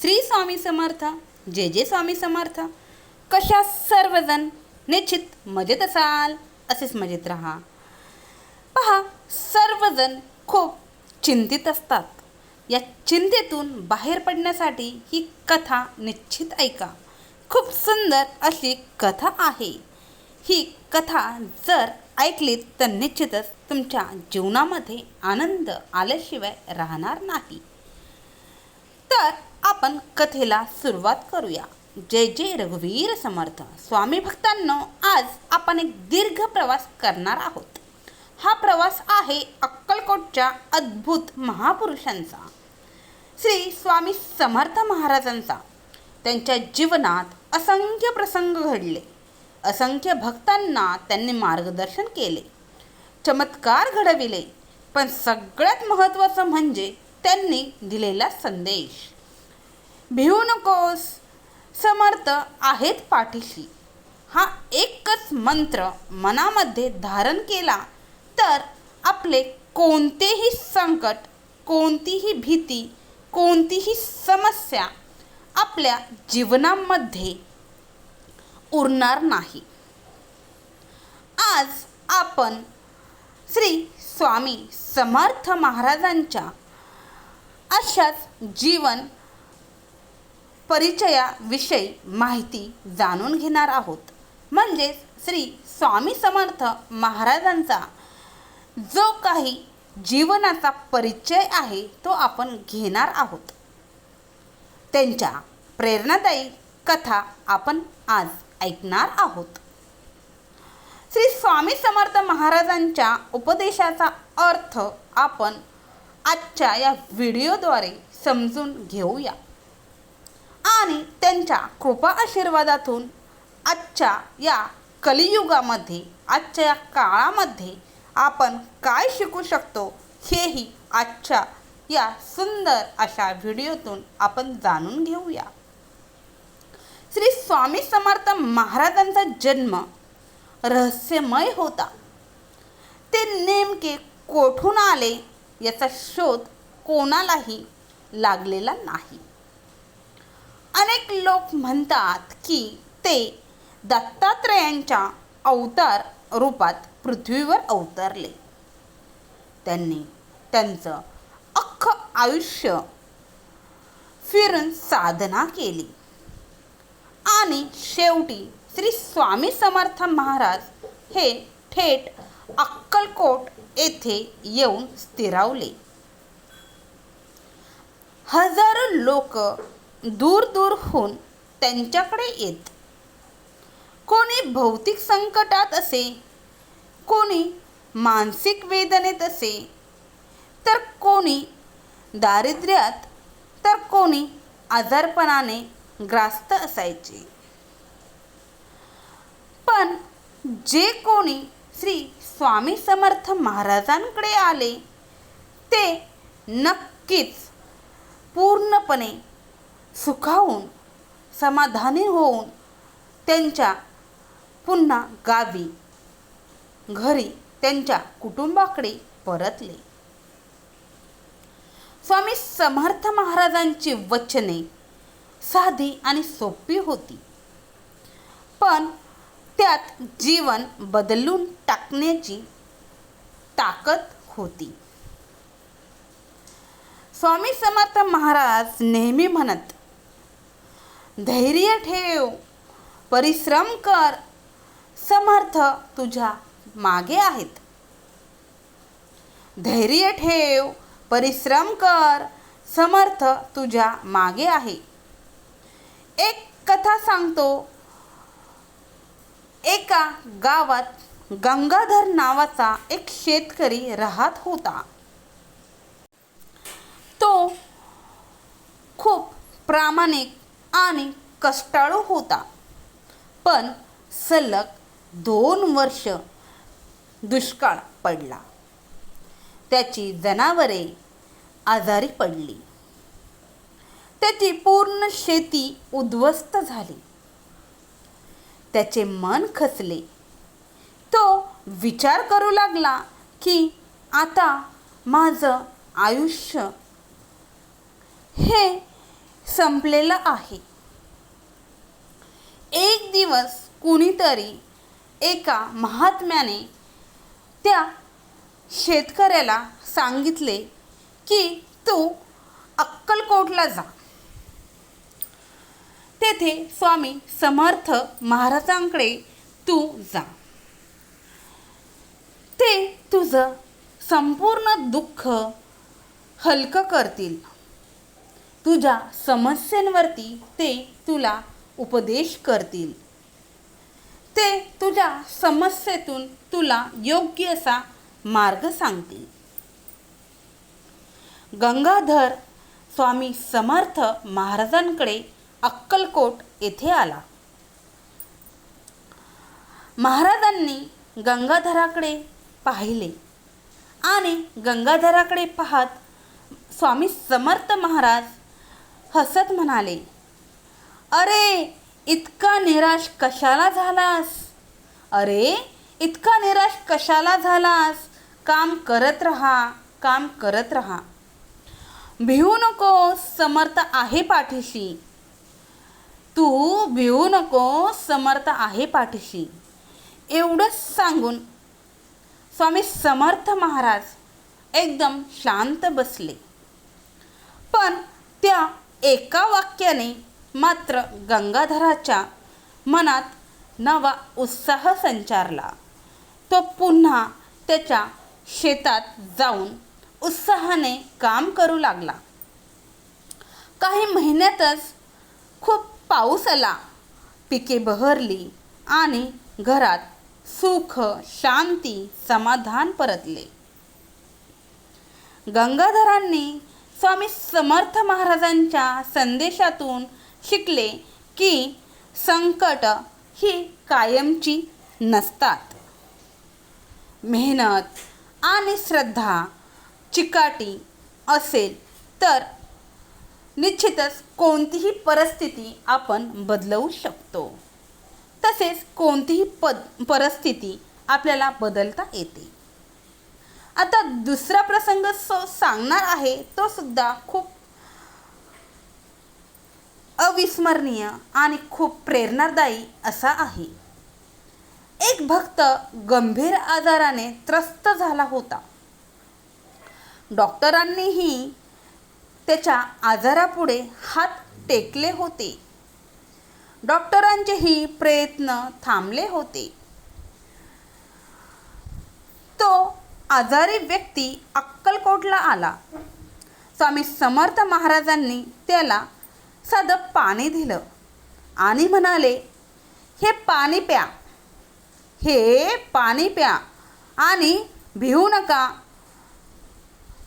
श्री स्वामी समर्थ जे जे स्वामी समर्थ. कशा सर्वजण निश्चित मजेत असाल असेच मजेत राहा. पहा सर्वजण खूप चिंतित असतात. या चिंतेतून बाहेर पडण्यासाठी ही कथा निश्चित ऐका. खूप सुंदर अशी कथा आहे. ही कथा जर ऐकलीत तर निश्चितच तुमच्या जीवनामध्ये आनंद आल्याशिवाय राहणार नाही. तर आपण कथेला सुरुवात करूया. जय जय रघुवीर समर्थ. स्वामी भक्तांनो आज आपण एक दीर्घ प्रवास करणार आहोत. हा प्रवास आहे अक्कलकोटच्या अद्भुत महापुरुषांचा. श्री स्वामी समर्थ महाराजांचा. त्यांच्या जीवनात असंख्य प्रसंग घडले. असंख्य भक्तांना त्यांनी मार्गदर्शन केले. चमत्कार घडविले. पण सगळ्यात महत्त्वाचं म्हणजे त्यांनी दिलेला संदेश. भिवू नकोस. समर्थ आहेत पाठीशी. हा एकच मंत्र मनामध्ये धारण केला तर आपले कोणतेही संकट कोणतीही भीती कोणतीही समस्या आपल्या जीवनामध्ये उरणार नाही. आज आपण श्री स्वामी समर्थ महाराजांच्या अशाच जीवन परिचयाविषयी माहिती जाणून घेणार आहोत. म्हणजेच श्री स्वामी समर्थ महाराजांचा जो काही जीवनाचा परिचय आहे तो आपण घेणार आहोत. त्यांच्या प्रेरणादायी कथा आपण आज ऐकणार आहोत. श्री स्वामी समर्थ महाराजांच्या उपदेशाचा अर्थ आपण आजच्या या व्हिडिओद्वारे समजून घेऊया. आणि त्यांच्या कृपा आशीर्वादातून आजच्या या कलियुगामध्ये आजच्या या काळामध्ये आपण काय शिकू शकतो हेही आजच्या या सुंदर अशा व्हिडिओतून आपण जाणून घेऊया. श्री स्वामी समर्थ महाराजांचा जन्म रहस्यमय होता. ते नेमके कोठून आले याचा शोध कोणालाही लागलेला नाही. अनेक लोक म्हणतात की ते दत्तात्रेयांच्या अवतार रूपात पृथ्वीवर अवतरले. त्यांनी त्यांचं अख्खं आयुष्य फिरून साधना केली. आणि शेवटी श्री स्वामी समर्थ महाराज हे थेट अक्कलकोट येथे येऊन स्थिरावले. हजारो लोक दूर दूरहून त्यांच्याकडे येत. कोणी भौतिक संकटात असे कोणी मानसिक वेदनेत असे तर कोणी दारिद्र्यात तर कोणी आजारपणाने ग्रास्त असायचे. पण जे कोणी श्री स्वामी समर्थ महाराजांकडे आले ते नक्कीच पूर्णपणे सुखावून समाधानी होऊन त्यांच्या पुन्हा गावी घरी त्यांच्या कुटुंबाकडे परतले. स्वामी समर्थ महाराजांची वचने साधी आणि सोपी होती. पण त्यात जीवन बदलून टाकण्याची ताकद होती. स्वामी समर्थ महाराज नेहमी म्हणत धैर्य ठेव परिश्रम कर समर्थ तुझ्या मागे आहेत. धैर्य ठेव परिश्रम कर समर्थ तुझ्या मागे आहे. एक कथा सांगतो. एका गावात गंगाधर नावाचा एक शेतकरी राहत होता. तो खूप प्रामाणिक आणि कष्टाळू होता. पण सलग दोन वर्ष दुष्काळ पडला. त्याची जनावरे आजारी पडली. त्याची पूर्ण शेती उद्ध्वस्त झाली. त्याचे मन खचले. तो विचार करू लागला की आता माझं आयुष्य हे संपलेलं आहे. एक दिवस कुणीतरी एका महात्म्याने त्या शेतकऱ्याला सांगितले की तू अक्कलकोटला जा. तेथे स्वामी समर्थ महाराजांकडे तू जा. ते तुझं संपूर्ण दुःख हलकं करतील. तुझ्या समस्यांवरती ते तुला उपदेश करतील. ते तुझ्या समस्येतून तुला योग्य असा मार्ग सांगतील. गंगाधर स्वामी समर्थ महाराजांकडे अक्कलकोट येथे आला. महाराजांनी गंगाधराकडे पाहिले आणि गंगाधराकडे पाहत स्वामी समर्थ महाराज हसत म्हणाले अरे इतका निराश कशाला झालास? अरे इतका निराश कशाला झालास? काम करत राहा काम करत राहा. भिवू नको समर्थ आहे पाठीशी. तू भिवू नको समर्थ आहे पाठीशी. एवढंच सांगून स्वामी समर्थ महाराज एकदम शांत बसले. पण त्या एका वाक्याने मात्र गंगाधराच्या मनात नवा उत्साह संचारला. तो पुन्हा त्याच्या शेतात जाऊन उत्साहाने काम करू लागला. काही महिन्यातच खूप पाऊस आला. पिके बहरली आणि घरात सुख शांती समाधान परतले. गंगाधरांनी स्वामी समर्थ महाराजांच्या संदेशातून शिकले की संकट ही कायमची नसतात. मेहनत आणि श्रद्धा चिकाटी असेल तर निश्चितच कोणतीही परिस्थिती आपण बदलवू शकतो. तसेच कोणतीही पद परिस्थिती आपल्याला बदलता येते. आता दुसरा प्रसंग सो सांगणार आहे तो सुद्धा खूप अविस्मरणीय आणि खूप प्रेरणादायी असा आहे. एक भक्त गंभीर आजाराने त्रस्त झाला होता. डॉक्टरांनीही त्याच्या आजारापुढे हात टेकले होते. डॉक्टरांचेही प्रयत्न थांबले होते. तो आजारी व्यक्ती अक्कलकोटला आला. स्वामी समर्थ महाराजांनी त्याला साधं पाणी दिलं आणि म्हणाले हे पाणी प्या. हे पाणी प्या आणि भिवू नका.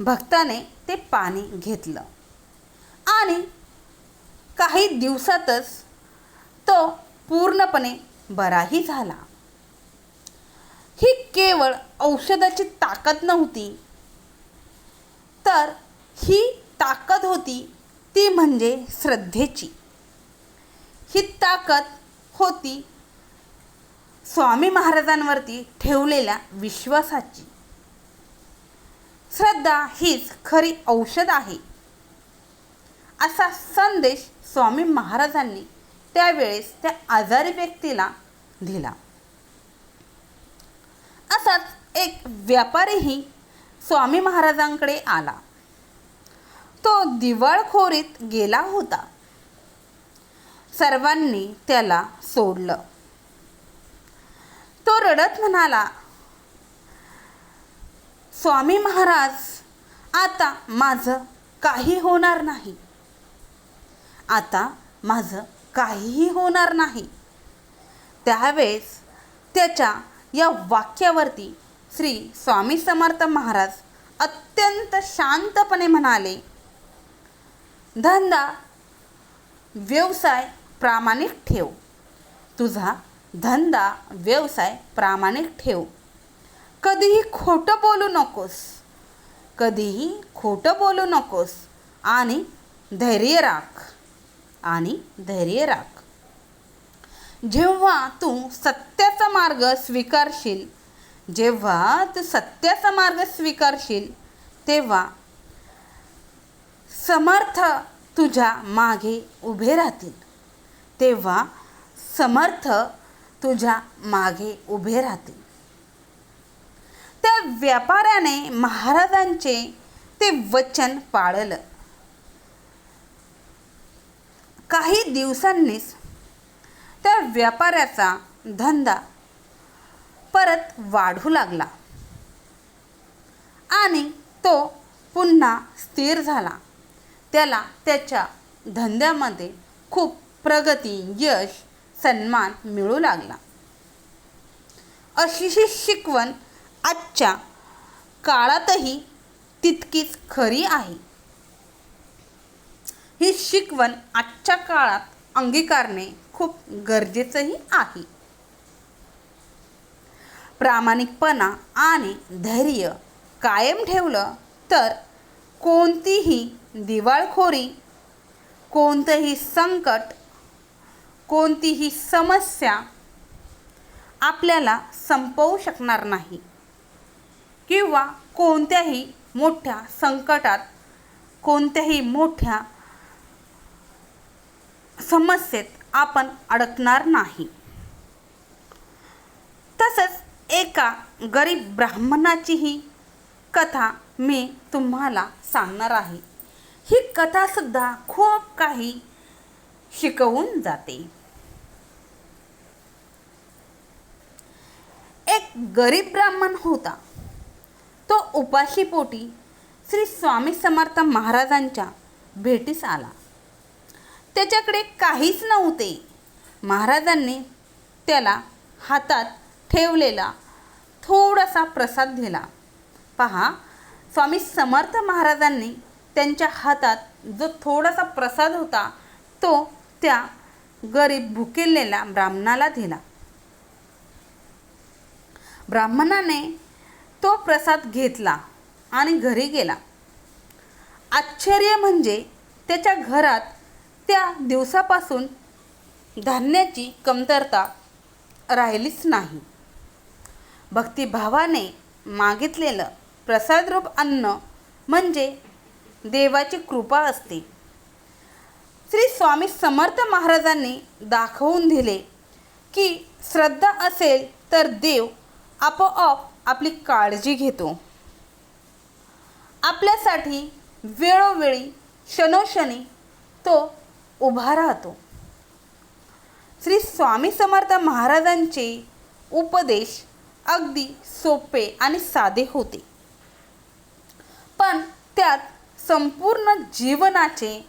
भक्ताने ते पाणी घेतलं. आणि काही दिवसातच तो पूर्णपणे बराही झाला. ही केवळ औषधाची ताकद नव्हती. तर ही ताकद होती ती म्हणजे श्रद्धेची. ही ताकद होती स्वामी महाराजांवरती ठेवलेल्या विश्वासाची. श्रद्धा हीच खरी औषध आहे. असा संदेश स्वामी महाराजांनी त्यावेळेस त्या आजारी व्यक्तीला दिला. असाच एक व्यापारीही स्वामी महाराजांकडे आला. तो दिवाळखोरीत गेला होता. सर्वांनी त्याला सोडलं. तो रडत म्हणाला स्वामी महाराज आता माझं काही होणार नाही. आता माझं काहीही होणार नाही. त्यावेळेस त्याच्या या वाक्यावरती श्री स्वामी समर्थ महाराज अत्यंत शांतपणे म्हणाले धंदा व्यवसाय प्रामाणिक ठेव. तुझा धंदा व्यवसाय प्रामाणिक ठेव. कधीही खोटं बोलू नकोस. कधीही खोटं बोलू नकोस. आणि धैर्य राख. आणि धैर्य राख. जेव्हा तू सत्याचा मार्ग स्वीकारशील जेव्हा तू सत्याचा मार्ग स्वीकारशील तेव्हा समर्थ तुझ्या मागे उभे राहतील. तेव्हा समर्थ तुझ्या मागे उभे राहतील. त्या व्यापाऱ्याने महाराजांचे ते वचन पाळलं. काही दिवसांनीच त्या व्यापाऱ्याचा धंदा. परत वाढू लागला. आणि तो पुन्हा स्थिर झाला. त्याला त्याच्या धंद्यामध्ये खूप प्रगती यश सन्मान मिळू लागला. अशी ही शिकवण आजच्या काळातही तितकीच खरी आहे. ही शिकवण आजच्या काळात अंगीकारणे खूप गरजेचंही आहे. प्रामाणिकपणा आणि धैर्य कायम ठेवलं तर कोणतीही दिवाळखोरी कोणतंही संकट कोणतीही समस्या आपल्याला संपवू शकणार नाही. किंवा कोणत्याही मोठ्या संकटात कोणत्याही मोठ्या समस्येत आपण अडकणार नाही. तसंच एका गरीब ब्राह्मणाचीही कथा मी तुम्हाला सांगणार आहे. ही कथासुद्धा खूप काही शिकवून जाते. एक गरीब ब्राह्मण होता. तो उपाशीपोटी श्री स्वामी समर्थ महाराजांच्या भेटीस आला. त्याच्याकडे काहीच नव्हते. महाराजांनी त्याला हातात ठेवलेला थोडासा प्रसाद दिला. पहा स्वामी समर्थ महाराजांनी त्यांच्या हातात जो थोडासा प्रसाद होता तो त्या गरीब भुकेलेल्या ब्राह्मणाला दिला. ब्राह्मणाने तो प्रसाद घेतला आणि घरी गेला. आश्चर्य म्हणजे त्याच्या घरात त्या दिवसापासून धान्याची कमतरता राहिलीच नाही. भक्तिभावाने मागितलेलं प्रसादरूप अन्न म्हणजे देवाची कृपा असते. श्री स्वामी समर्थ महाराजांनी दाखवून दिले की श्रद्धा असेल तर देव आपोआप आपली काळजी घेतो. आपल्यासाठी वेळोवेळी क्षणोक्षणी तो उभा राहतो. श्री स्वामी समर्थ महाराजांचे उपदेश अगदी सोपे आणि साधे होते. पण त्यात संपूर्ण जीवनाचे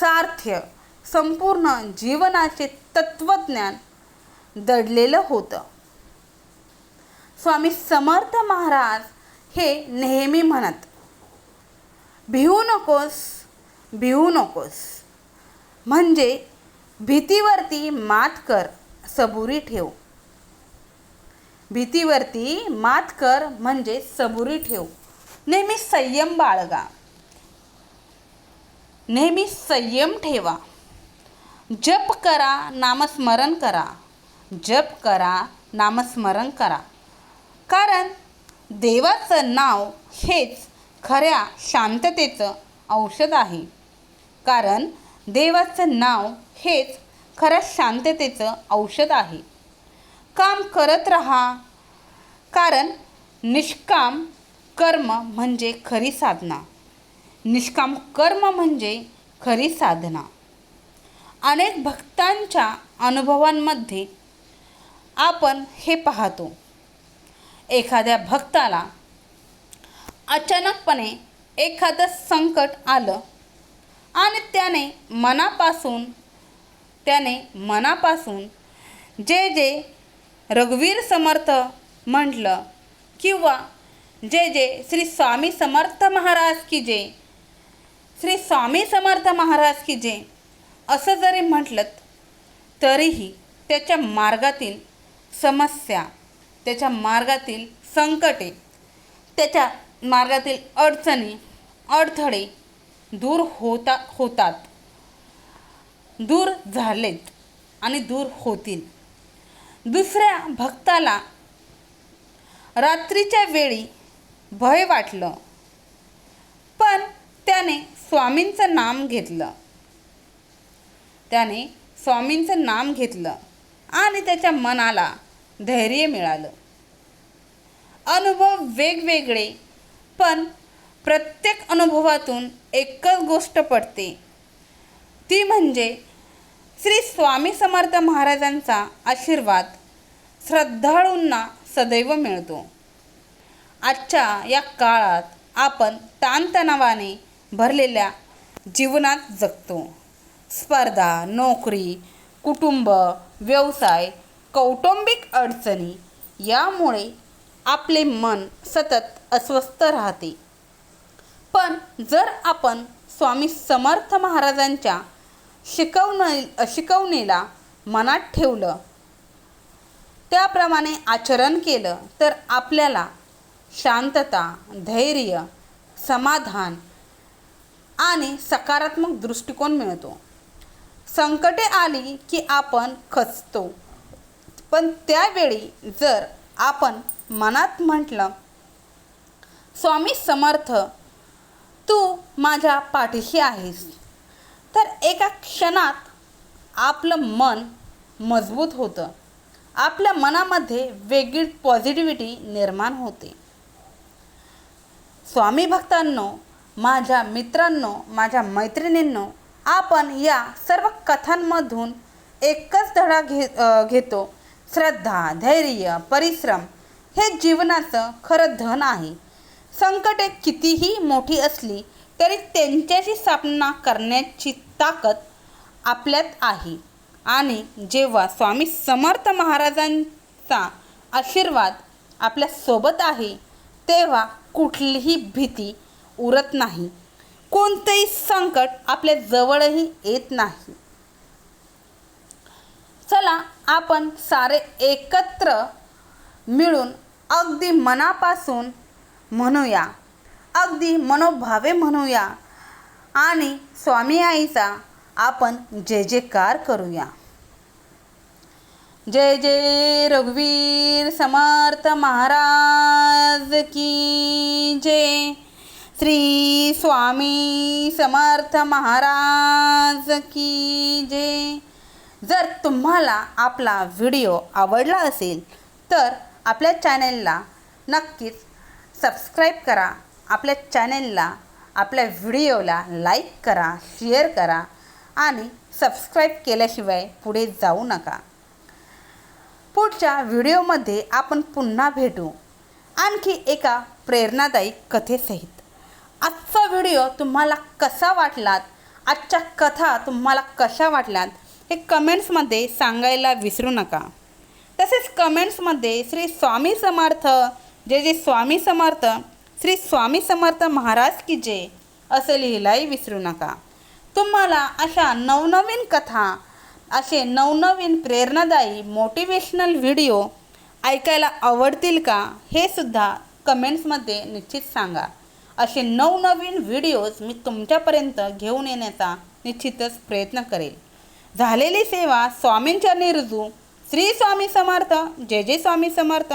सार्थ्य संपूर्ण जीवनाचे तत्त्वज्ञान दडलेलं होतं. स्वामी समर्थ महाराज हे नेहमी म्हणत भिवू नकोस भिवू नकोस. म्हणजे भीतीवरती मात कर सबुरी ठेव. भीतीवरती मात कर म्हणजे सबुरी ठेव. नेहमी संयम बाळगा. नेहमी संयम ठेवा. जप करा नामस्मरण करा. जप करा नामस्मरण करा. कारण देवाचं नाव हेच खऱ्या शांततेचं औषध आहे. कारण देवाचं नाव हेच खरं शांततेचं औषध आहे. काम करत राहा कारण निष्काम कर्म म्हणजे खरी साधना. निष्काम कर्म म्हणजे खरी साधना. अनेक भक्तांच्या अनुभवांमध्ये आपण हे पाहतो. एखाद्या भक्ताला अचानकपणे एखादं संकट आलं आणि त्याने मनापासून त्याने मनापासून जे जे रघुवीर समर्थ म्हटलं किंवा जे जे श्री स्वामी समर्थ महाराज की जे श्री स्वामी समर्थ महाराज की जे असं जरी म्हटलं तरीही त्याच्या मार्गातील समस्या त्याच्या मार्गातील संकटे त्याच्या मार्गातील अडचणी अडथळे दूर होता होतात. दूर झालेत आणि दूर होतील. दुसऱ्या भक्ताला रात्रीच्या वेळी भय वाटलं. पण त्याने स्वामींचं नाम घेतलं. त्याने स्वामींचं नाम घेतलं आणि त्याच्या मनाला धैर्य मिळालं. अनुभव वेगवेगळे पण प्रत्येक अनुभवातून एकच गोष्ट पडते. ती म्हणजे श्री स्वामी समर्थ महाराजांचा आशीर्वाद. श्रद्धाळूंना सदैव मिळतो. आजच्या या काळात आपण ताणतणावाने भरलेल्या जीवनात जगतो. स्पर्धा नोकरी कुटुंब व्यवसाय कौटुंबिक अडचणी यामुळे आपले मन सतत अस्वस्थ राहते. पण जर आपण स्वामी समर्थ महाराजांच्या शिकवण शिकवणीला मनात ठेवलं त्याप्रमाणे आचरण केलं तर आपल्याला शांतता धैर्य समाधान आणि सकारात्मक दृष्टिकोन मिळतो. संकटे आली की आपण खचतो. पण त्यावेळी जर आपण मनात म्हटलं स्वामी समर्थ तू माझ्या पाठीशी आहेस. तर एका क्षणात आपलं मन मजबूत होतं. आपल्या मनामध्ये वेगळी पॉझिटिव्हिटी निर्माण होते. स्वामी भक्तांनो माझ्या मित्रांनो माझ्या मैत्रिणींनो आपण या सर्व कथांमधून एकच धडा घे घेतो. श्रद्धा धैर्य परिश्रम हे जीवनाचं खरं धन आहे. संकटे कितीही मोठी असली तरी त्यांच्याशी सामना करण्याची ताकद आपल्यात आहे. आणि जेव्हा स्वामी समर्थ महाराजांचा आशीर्वाद आपल्यासोबत आहे तेव्हा कुठलीही भीती उरत नाही. कोणतंही संकट आपल्या जवळही येत नाही. चला आपण सारे एकत्र मिळून अगदी मनापासून म्हणूया. अगदी मनोभावे म्हणूया. आणि स्वामी आईचा आपण जय जयकार करूया. जय जय रघुवीर समर्थ महाराज की जय. श्री स्वामी समर्थ महाराज की जय. जर तुम्हाला आपला व्हिडिओ आवडला असेल तर आपल्या चॅनेलला नक्कीच सबस्क्राईब करा. आपल्या चॅनेलला आपल्या व्हिडिओला लाईक करा शेअर करा आणि सबस्क्राईब केल्याशिवाय पुढे जाऊ नका. पुढच्या व्हिडिओमध्ये आपण पुन्हा भेटू. आणखी एका प्रेरणादायी कथेसहित. आजचा व्हिडिओ तुम्हाला कसा वाटलात? आजच्या कथा तुम्हाला कशा वाटल्यात? हे कमेंट्समध्ये सांगायला विसरू नका. तसेच कमेंट्समध्ये श्री स्वामी समर्थ जे जे स्वामी समर्थ. श्री स्वामी समर्थ महाराज की जय. असं लिहिलाही विसरू नका. तुम्हाला अशा नवनवीन कथा असे नवनवीन प्रेरणादायी मोटिवेशनल व्हिडिओ ऐकायला आवडतील का हे सुद्धा कमेंट्समध्ये निश्चित सांगा. असे नवनवीन व्हिडिओज मी तुमच्यापर्यंत घेऊन येण्याचा निश्चितच प्रयत्न करेल. झालेली सेवा स्वामींच्या रुजू. श्री स्वामी समर्थ. जय जय स्वामी समर्थ.